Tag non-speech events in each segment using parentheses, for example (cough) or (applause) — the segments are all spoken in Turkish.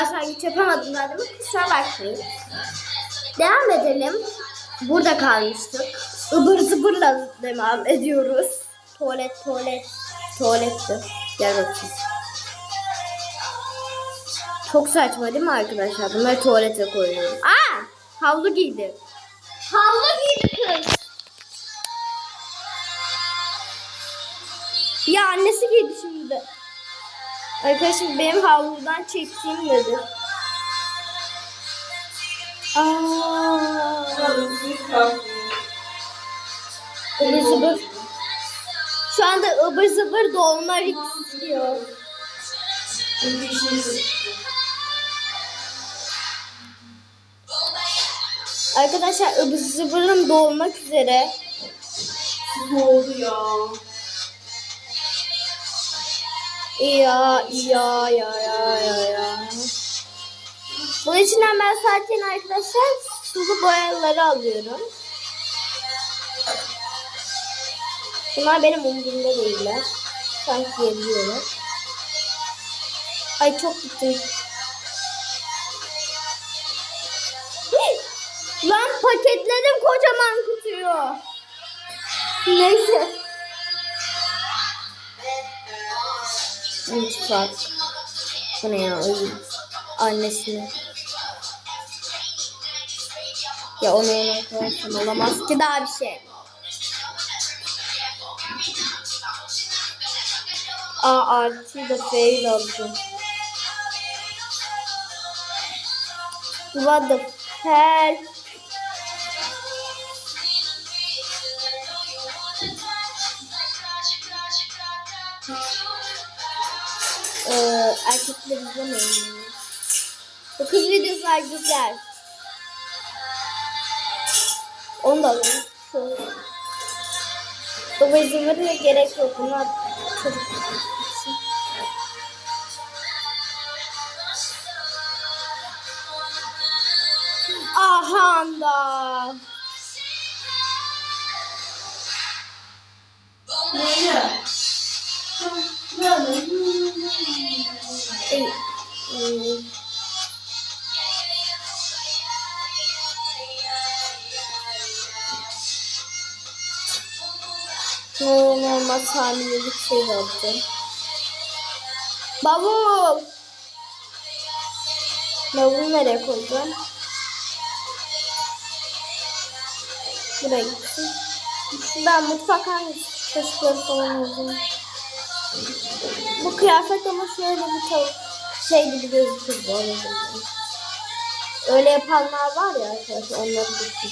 başlangıç yapamadım daha demek kusura bakmayın. Devam edelim. Burada kalmıştık. Ibır zıbırla devam ediyoruz. Tuvalet tuvalet. Tuvaletti. Gel bakayım. Çok saçma değil mi arkadaşlar? Bunları tuvalete koyuyorum. Aa! Havlu giydi. Havlu giydi kız. Ya annesi giydi şimdi. Arkadaşım benim havludan çektiğim nedir? Aa, ıvır zıvır. Şu anda ıvır zıvır dolma istiyor. Arkadaşlar ıvır zıvırım dolmak üzere. Ne oldu ya? Ya ya ya ya ya ya. Bunun içinden ben zaten arkadaşlar sulu boyaları alıyorum. Bunlar benim umurumda değiller. Sanki yazıyorum. Ay çok gittim. Lan paketlerim kocaman kutuyor. Neyse. Mutfak. Bu ne ya? Ay, Annesini. Ya onu ona koyarsam olamaz ki daha bir şey. A artı da fail alacağım. What the hell? Ee, erkekler izlemeyin. Bu kız videolar güzel. Onu da alalım. Şöyle. Baba verir gerek yok. Bunlar çocuk. Aha da. Ey, ey. Normal hamilelik şey yapacağım. Bavul. Bavulu nereye koyacağım? Buraya gitsin. Ben mutfak hangisi? Kaşıkları falan alacağım. Bu kıyafet ama şöyle bir tavuk şey gibi gözükür bu arada. Öyle yapanlar var ya arkadaşlar onları düşün.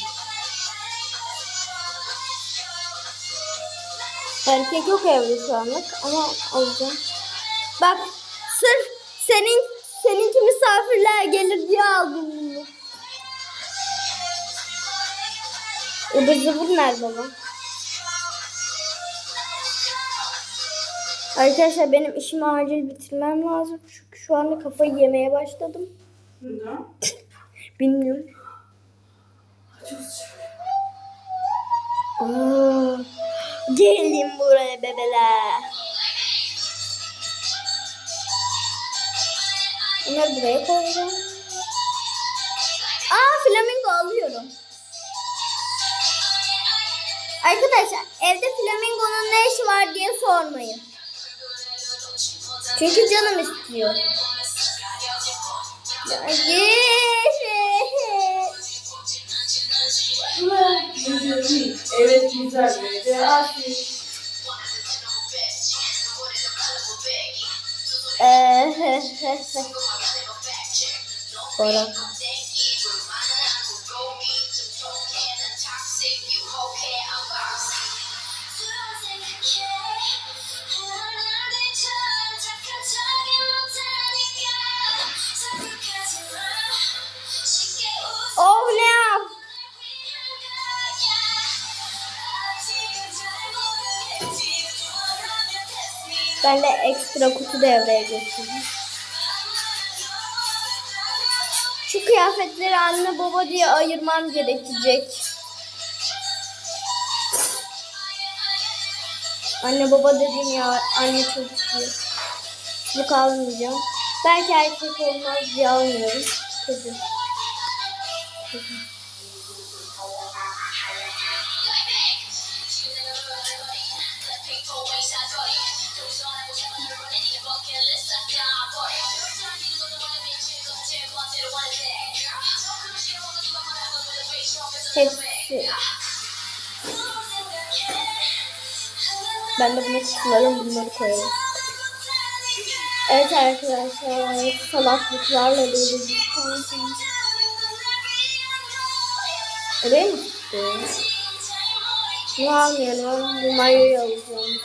Erkek yok evde şu anlık ama alacağım. Bak sırf senin seninki misafirler gelir diye aldım bunu. Ibır zıvır nerede lan? Arkadaşlar benim işimi acil bitirmem lazım. Çünkü şu anda kafayı yemeye başladım. Neden? (laughs) Bilmiyorum. Çok. Aa, gelin buraya bebeler. Bunları buraya koyacağım. Aa flamingo alıyorum. Arkadaşlar evde flamingonun ne işi var diye sormayın. Çünkü canım istiyor. Evet güzel. Ve asil. Bora. Ben de ekstra kutu devreye geçirdim. Şu kıyafetleri anne baba diye ayırmam gerekecek. Anne baba dedim ya anne çocuk diye. Bu kalmayacağım. Belki erkek olmaz diye almıyorum. Kedi. Hepsi. Ben de bunu kutularım bunları koyarım. Evet arkadaşlar salaklıklarla dolu bir. Oraya mı çıktı? Bunu almayalım. Bu mayoyu alacağım.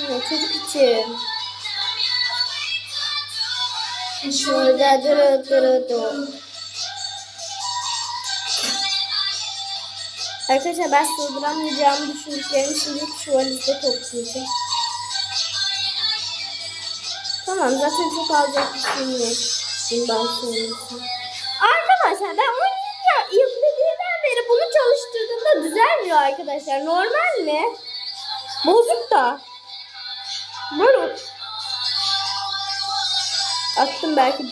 Evet, çocuk için. Şurada duru duru duru. Arkadaşlar ben sığdıramayacağımı düşündüklerimi şimdi şu valizde toplayacağım. Tamam zaten çok alacak bir şeyim yok. Bundan sonrası. Arkadaşlar ben 10 ya yüklediğimden beri bunu çalıştırdığımda düzelmiyor arkadaşlar. Normal mi? Bozuk da. Böyle. Attım belki.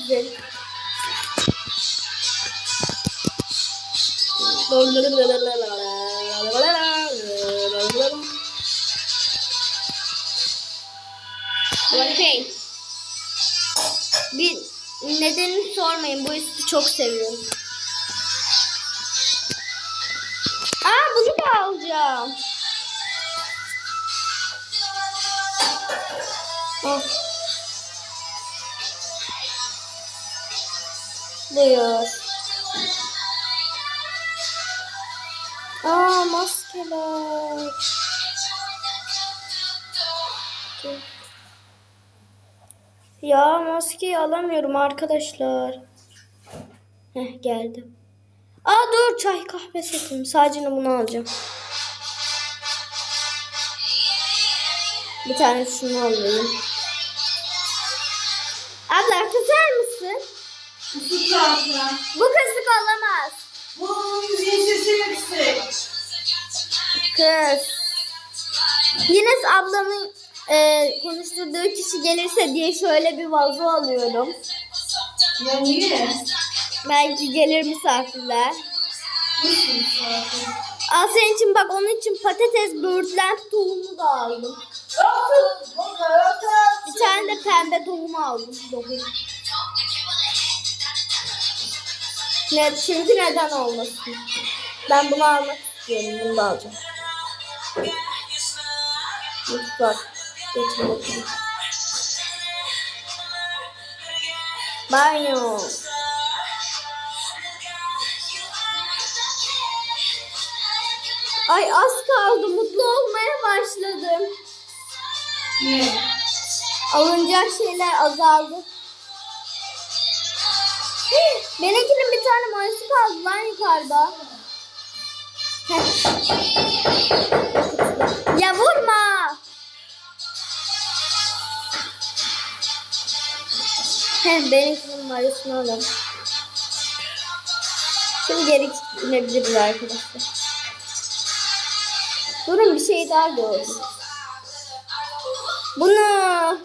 Bakayım. Bir nedenini sormayın. Bu üstü çok seviyorum. Aa bunu da alacağım. Oh. Buyur. Aa maskeler. Ya maskeyi alamıyorum arkadaşlar. Heh geldi. Aa dur çay kahve setim. Sadece bunu alacağım. Bir tane şunu alayım. Su kartı. Bu kızlık olamaz. Bu müziğin sesi yüksek. Kız. Yine ablamın e, konuşturduğu kişi gelirse diye şöyle bir vazo alıyorum. Ya niye? Belki gelir misafirler. Nasıl misafir? Al senin için bak onun için patates böğürtlen tohumu da aldım. Bir tane de pembe tohumu aldım. Dokuz. Ne, çünkü neden olmasın? Ben bunu almak istiyorum. Bunu da alacağım. Mutfak. Geçin bakayım. Banyo. Ay az kaldı. Mutlu olmaya başladım. Ne? Alınacak şeyler azaldı. Hii, Benimkinin bir tane mayası kaldı lan yukarıda. Ya vurma. Heh, benimkinin mayasını alalım. Şimdi geri inebiliriz arkadaşlar. Durun bir şey daha gördüm. Bunu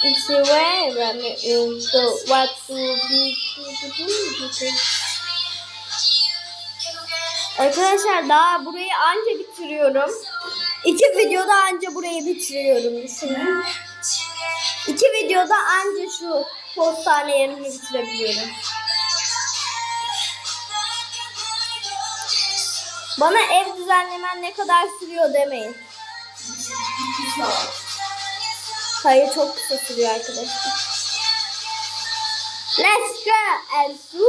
It's a way when you do what to be Arkadaşlar daha burayı anca bitiriyorum. İki videoda anca burayı bitiriyorum düşünün. İki videoda anca şu postane yerini bitirebiliyorum. Bana ev düzenlemen ne kadar sürüyor demeyin. Hayır çok kısa sürüyor arkadaşlar. Let's go and do.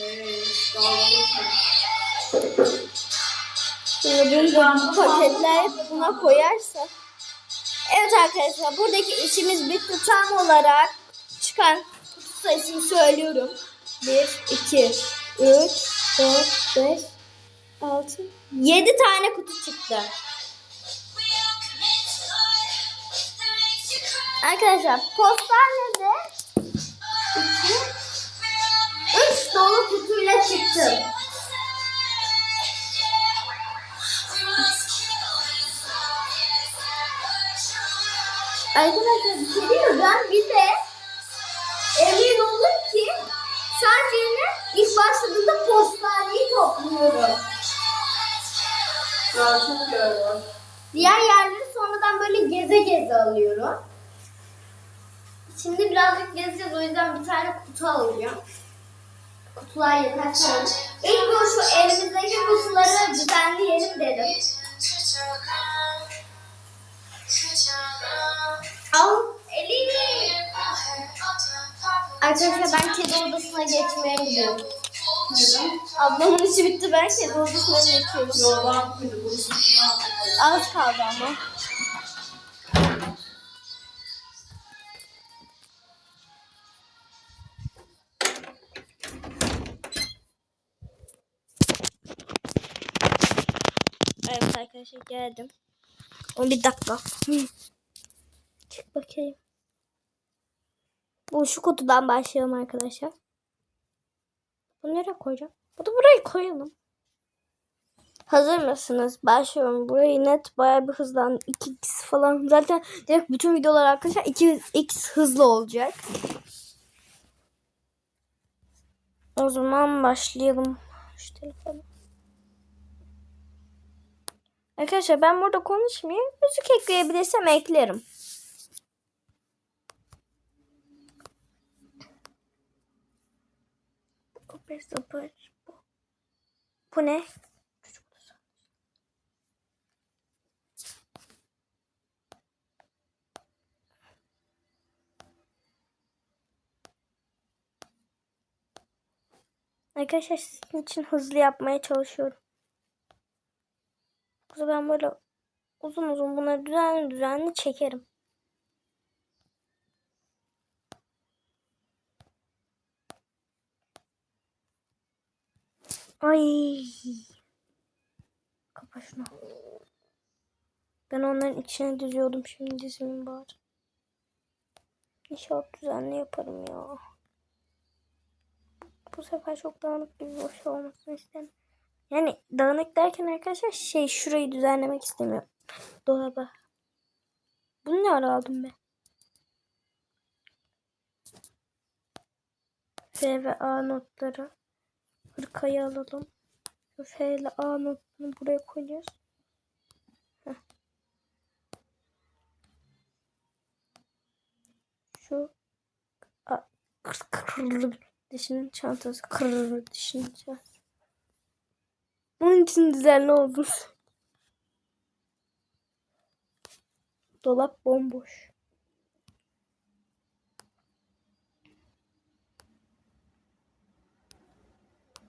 Evet. Dalga Şimdi bunu paketler buna koyarsa. Evet arkadaşlar buradaki işimiz bitti. Tam olarak çıkan kutu sayısını söylüyorum. 1, 2, 3, 4, 5, 6, 7 tane kutu çıktı. Arkadaşlar postanede 3 dolu kutuyla çıktım. Arkadaşlar bir şey değil mi? Ben bir de emin oldum ki sadece yine ilk başladığında postaneyi topluyorum. Diğer yerleri sonradan böyle geze geze alıyorum. Şimdi birazcık gezeceğiz o yüzden bir tane kutu alacağım. Kutular yeter sanırım. İlk bu şu elimizdeki kutuları düzenleyelim dedim. Al elini. Arkadaşlar ben kedi odasına geçmeye gidiyorum. Neden? Ablamın işi bitti ben kedi odasına geçiyorum. Mıydı? Burası ne yapalım? Az kaldı ama. Arkadaşlar geldim. 11 dakika. Çık bakayım. Bu şu kutudan başlayalım arkadaşlar. Bunu nereye koyacağım? Bunu buraya koyalım. Hazır mısınız? Başlıyorum. Burayı net bayağı bir hızlan 2x falan. (laughs) Zaten direkt bütün videolar arkadaşlar 2x hızlı olacak. O zaman başlayalım. Şu telefonu. Arkadaşlar ben burada konuşmayayım. Müzik ekleyebilirsem eklerim. Bu ne? Arkadaşlar sizin için hızlı yapmaya çalışıyorum. Yoksa ben böyle uzun uzun bunları düzenli düzenli çekerim. Ay. Kapa şunu. Ben onların içine düzüyordum şimdi dizimin bari. İnşallah düzenli yaparım ya. Bu sefer çok dağınık bir boş olmasını istemem. Yani dağınık derken arkadaşlar şey şurayı düzenlemek istemiyorum. Dolaba. Bunu ne ara aldım ben? F ve A notları. Hırkayı alalım. F ile A notunu buraya. Heh. Şu A, dişinin çantası. Kır, dişinin çantası. Bunun için düzenli oldu. Dolap bomboş.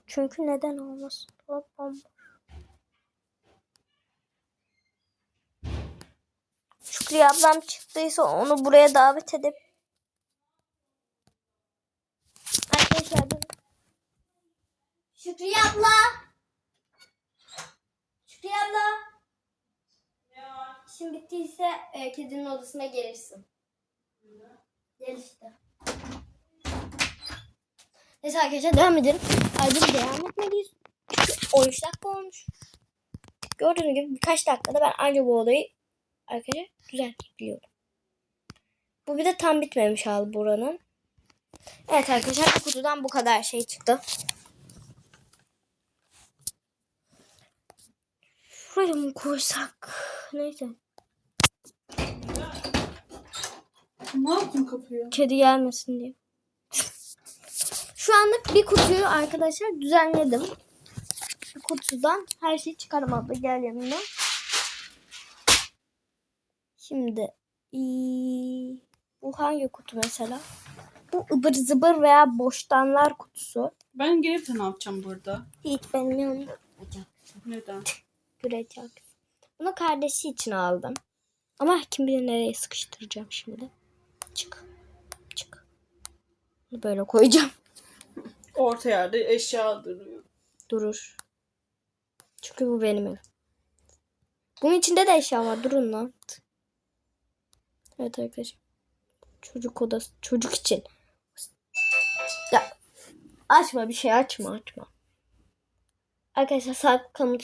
Çünkü neden olmasın? Dolap bomboş. Şükriye ablam çıktıysa onu buraya davet edip Arkadaşlar. Şükriye abla. Abla. İşin bittiyse e, kedinin odasına gelirsin. Gel işte. Neyse arkadaşlar devam edelim. Ayrıca devam etmeliyiz. Çünkü 13 dakika olmuş. Gördüğünüz gibi birkaç dakikada ben ayrıca bu olayı arkadaşlar düzeltebiliyorum. Bu bir de tam bitmemiş hali buranın. Evet arkadaşlar kutudan bu kadar şey çıktı. Şuraya mı koysak? Neyse. Ne yaptın kapıyı? Kedi gelmesin diye. Şu anlık bir kutuyu arkadaşlar düzenledim. Şu kutudan her şeyi çıkarım abla gel yanıma. Şimdi bu hangi kutu mesela? Bu ıbır zıbır veya boştanlar kutusu. Ben gelip ne yapacağım burada? Hiç benim yanımda Neden? Gürecek. Bunu kardeşi için aldım. Ama kim bilir nereye sıkıştıracağım şimdi. Çık. Çık. Bunu böyle koyacağım. (laughs) Orta yerde eşya duruyor. Durur. Çünkü bu benim evim. Bunun içinde de eşya var. Durun lan. Evet arkadaşlar. Çocuk odası. Çocuk için. Ya açma bir şey açma açma. Arkadaşlar sağ kalın